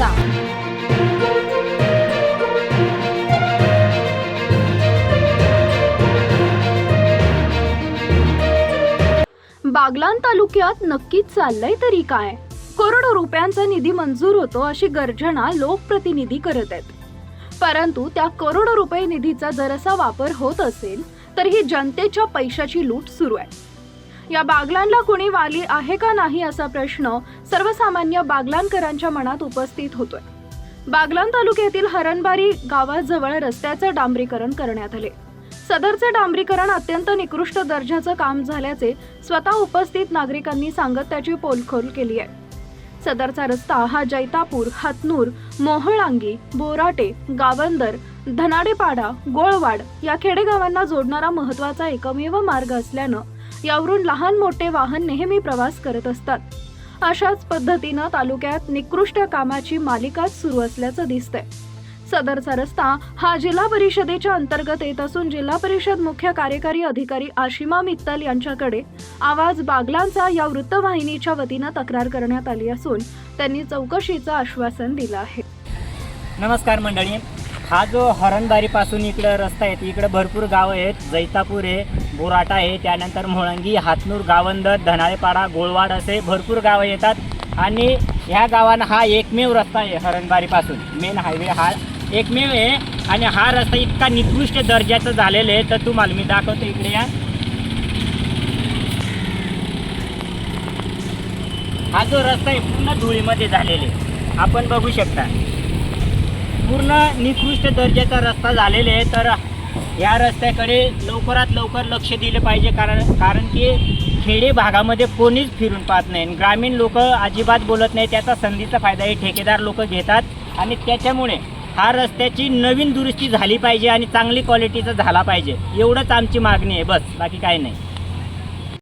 वाचा बागलान तालुक्यात नक्कीच चाललंय तरी काय? करोडो रुपयांचा निधी मंजूर होतो अशी गर्जना लोकप्रतिनिधी करत आहेत. परंतु त्या करोडो रुपये निधीचा जरसा वापर होत असेल तर ही जनतेच्या पैशाची लूट सुरू आहे. या बागलांना कोणी वाली आहे का नाही असा प्रश्न सर्वसामान्य बागलांकरांच्या मनात उपस्थित होतोय. बागलान तालुक्यातील हरणबारी गावाजवळ रस्त्याचं डांबरीकरण करण्यात आले. सदरचे डांबरीकरण अत्यंत निकृष्ट दर्जाचं काम झाल्याचे स्वतः उपस्थित नागरिकांनी सांगत त्याची पोलखोल केली आहे. सदरचा रस्ता हा जैतापूर हातनूर मोहळांगी बोराटे गावंदर धनाडेपाडा गोळवाड या खेडेगावांना जोडणारा महत्त्वाचा एकमेव मार्ग असल्यानं यावरून लहान मोठे वाहन नेहमी प्रवास करत असतात. अशाच पद्धतीनं तालुक्यात निकृष्ट कामाची मालिकाच सुरू असल्याचं दिसतंय. सदरचा रस्ता हा जिल्हा परिषदेच्या अंतर्गत येत असून जिल्हा परिषद मुख्य कार्यकारी अधिकारी आशिमा मित्तल यांच्याकडे आवाज बागलांचा या वृत्तवाहिनीच्या वतीनं तक्रार करण्यात आली असून त्यांनी चौकशीचं आश्वासन दिलं आहे. नमस्कार मंडळी. हा जो हरणबारीपासून इकडं रस्ता आहे इकडं भरपूर गावं आहेत. जैतापूर आहे बोराटा आहे. त्यानंतर मोळंगी हातनूर गावंदर धनाळेपाडा गोळवाड असे भरपूर गावं येतात. आणि ह्या गावांना हा एकमेव रस्ता आहे हरणबारीपासून. मेन हायवे हा एकमेव आहे. आणि हा रस्ता इतका निकृष्ट दर्जाचा झालेला आहे. तर तुम्हाला मी दाखवतो इकडे या. हा जो रस्ता आहे पूर्ण धुळीमध्ये झालेला आहे. आपण बघू शकता. पूर्ण निकृष्ट दर्जाचा रस्ता झालेला आहे. तर या रस्त्याकडे लवकरात लवकर लक्ष दिले पाहिजे कारण कारण की खेडे भागामध्ये कोणीच फिरून पाहत नाही. ग्रामीण लोक अजिबात बोलत नाही त्याचा संधीचा फायदा हे ठेकेदार लोक घेतात. आणि त्याच्यामुळे हा रस्त्याची नवीन दुरुस्ती झाली पाहिजे आणि चांगली क्वालिटीचा झाला पाहिजे. एवढंच आमची मागणी आहे बस. बाकी काही नाही.